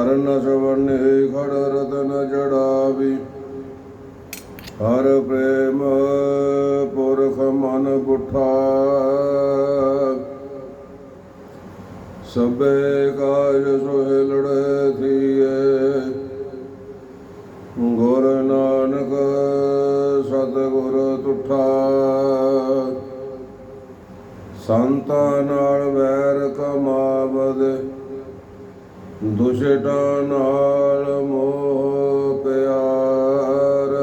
ਹਰਨ ਸਵਰਨੇ ਖੜ ਰਤਨ ਜੜਾਵੀ ਹਰ ਪ੍ਰੇਮ ਪੁਰਖ ਮਨ ਬੁਠਾ ਸਭੇ ਕਾਜ ਸੁਹਿਲੜੇ ਥੀਏ। ਗੁਰ ਨਾਨਕ ਸਤਿਗੁਰ ਤੁਠਾ। ਸੰਤਾਂ ਨਾਲ ਵੈਰ ਕਮਾਵਦ। ਦੁਸ਼ਟ ਨਾਲ ਮੋਹ ਪਿਆਰ।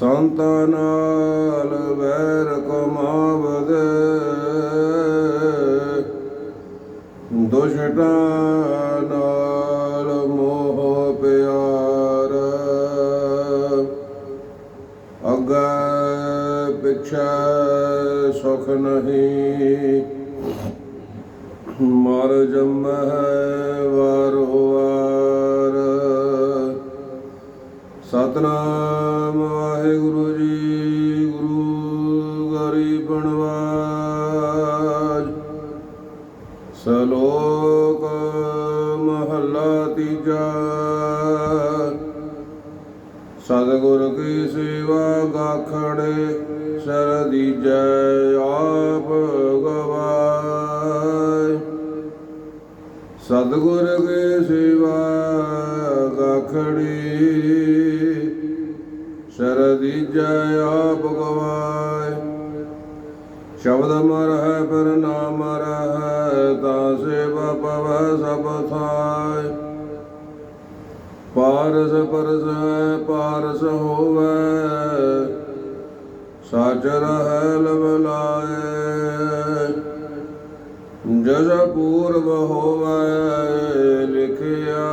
ਸੰਤ ਨਾਲ ਵੈਰ ਕਮਾਵਦ ਦੁਸ਼ਟਾਂ ਨਾਲ ਮੋਹ ਪਿਆਰ। ਅੱਗੇ ਪਿਛੇ ਸੁਖ ਨਹੀਂ। ਮਰ ਜਮਹਿ ਵਾਰੋ ਵਾਰ ਸਤਨਾਮ ਵਾਹਿਗੁਰੂ ਜੀ, ਗੁਰੂ ਗਰੀਬ ਬਣਵਾਜ ਸਲੋਕ ਮਹੱਲਾ ਤੀਜਾ। ਸਤਿਗੁਰ ਕੀ ਸੇਵਾ ਗਾਖੜੇ, ਸਰਦੀ ਜੈ ਆਪ ਸਤਿਗੁਰ ਕੇ ਸੇਵਾ ਗਾਖੜੀ ਸਰਦੀ ਜੈ ਆਪ ਗਵਾਏ। ਸ਼ਬਦ ਮਰ ਹੈ ਪਰ ਨਾਮ ਮਰ ਹੈ ਤਾਂ ਸੇਵਾ ਪਵੈ ਸਭ ਥਾਇ ਪਾਰਸ ਪਰਸ ਹੈ, ਪਾਰਸ ਹੋਵੇ। ਸਚ ਰਹਿ ਲਵ ਲਾਏ। ਜਸ ਪੂਰਬ ਹੋਵੇ ਲਿਖਿਆ।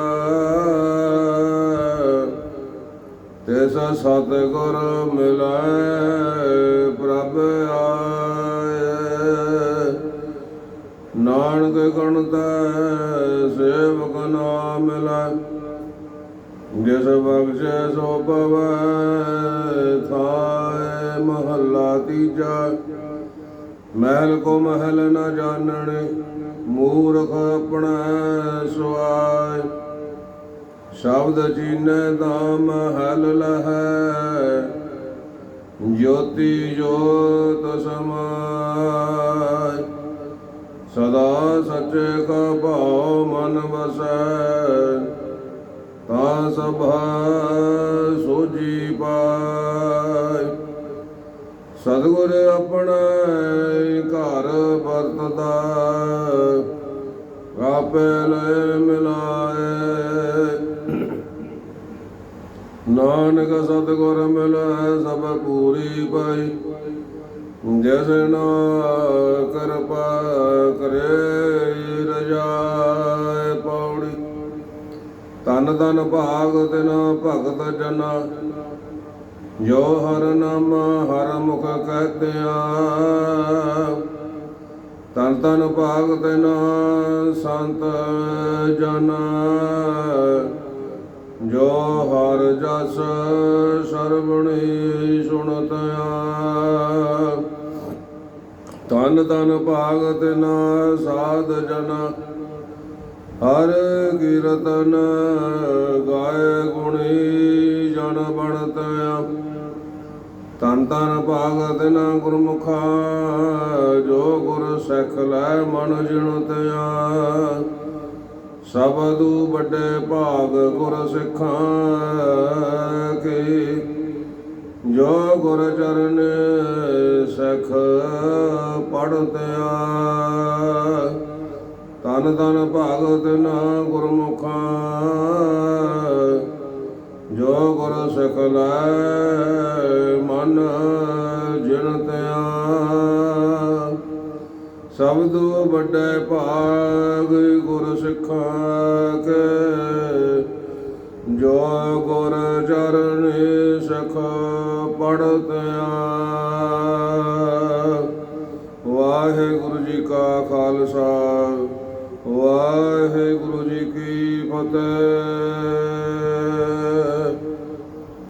ਤਿਸ ਸਤਿਗੁਰ ਮਿਲਾਏ ਪ੍ਰਭ ਆਏ। ਨਾਨਕ ਗਣਤਾ ਸੇਵਕ ਨਾਮ ਮਿਲਾਏ ਜਿਸ ਬਖਸ਼ੇ ਸੋ ਪਵੈ, ਥਾਏ ਮਹੱਲਾ ਤੀਜਾ। ਮਹਿਲ ਕੋ ਮਹਿਲ ਨਾ ਜਾਣਣੇ, ਮੂਰਖ ਆਪਣਾ ਸੁਆਇ ਸ਼ਬਦ ਚੀਨੇ ਦਾ ਮਹਿਲ ਲਹੈ, ਜੋਤੀ ਜੋਤ ਸਮਾਇ ਸਦਾ ਸੱਚੇ ਕਾ ਭਾਉ ਮਨ ਵਸੈ, ਤਾਂ ਸਭਾ ਸੋਜੀ ਪਾਇ ਸਤਿਗੁਰ ਆਪਣਾ ਘਰ ਵਰਤਦਾ, ਆਪੇ ਲੈ ਮਿਲਾਏ। ਨਾਨਕ ਸਤਿਗੁਰ ਮਿਲੈ, ਸਭ ਪੂਰੀ ਪਾਈ। ਜਿਸ ਨਾ ਕਿਰਪਾ ਕਰੇ, ਰਜਾਏ ਪੌੜੀ। ਤਨ ਤਨ ਭਾਗ ਤਿਨ ਭਗਤ ਜਨਾ ਜੋ ਹਰ ਨਾਮ ਹਰ ਮੁਖ ਕਹਤਿਆ ਤਨ ਤਨ ਭਾਗ ਤਿਨ ਸੰਤ ਜਨ। ਜੋ ਹਰ ਜਸ ਸਰਵਣੀ ਸੁਣਤਿਆ ਤਨ ਤਨ ਭਾਗ ਤਿਨ ਸਾਧ ਜਨ। ਹਰ ਕੀਰਤਨ ਗਾਏ ਗੁਣੀ ਜਨ ਬਣਤਿਆ ਤਨ ਤਨ ਭਾਗਤ ਨ ਗੁਰਮੁਖਾ, ਜੋ ਗੁਰ ਸਿੱਖ ਲੈ ਮਨ ਜਿਣਤਿਆ ਸਬਦੂ ਵੱਡੇ ਭਾਗ ਗੁਰ ਸਿੱਖਾਂ ਕੀ, ਜੋ ਗੁਰ ਚਰਨ ਸਿੱਖ ਪੜਤਿਆ ਤਨ ਤਨ ਭਾਗਤ ਨ ਗੁਰਮੁਖਾਂ ਜੋ ਗੁਰ ਸਿਖ ਲੈ ਮਨ ਜਿਣਤਿਆ ਸਬਦੋ ਵੱਡੇ ਭਾਗ ਗੁਰ ਸਿੱਖਾਂ ਕੇ, ਜੋ ਗੁਰ ਚਰਣੀ ਸਖ ਪੜਤਿਆ ਵਾਹਿਗੁਰੂ ਜੀ ਕਾ ਖਾਲਸਾ, ਵਾਹਿਗੁਰੂ ਜੀ ਕੀ ਫਤਿਹ।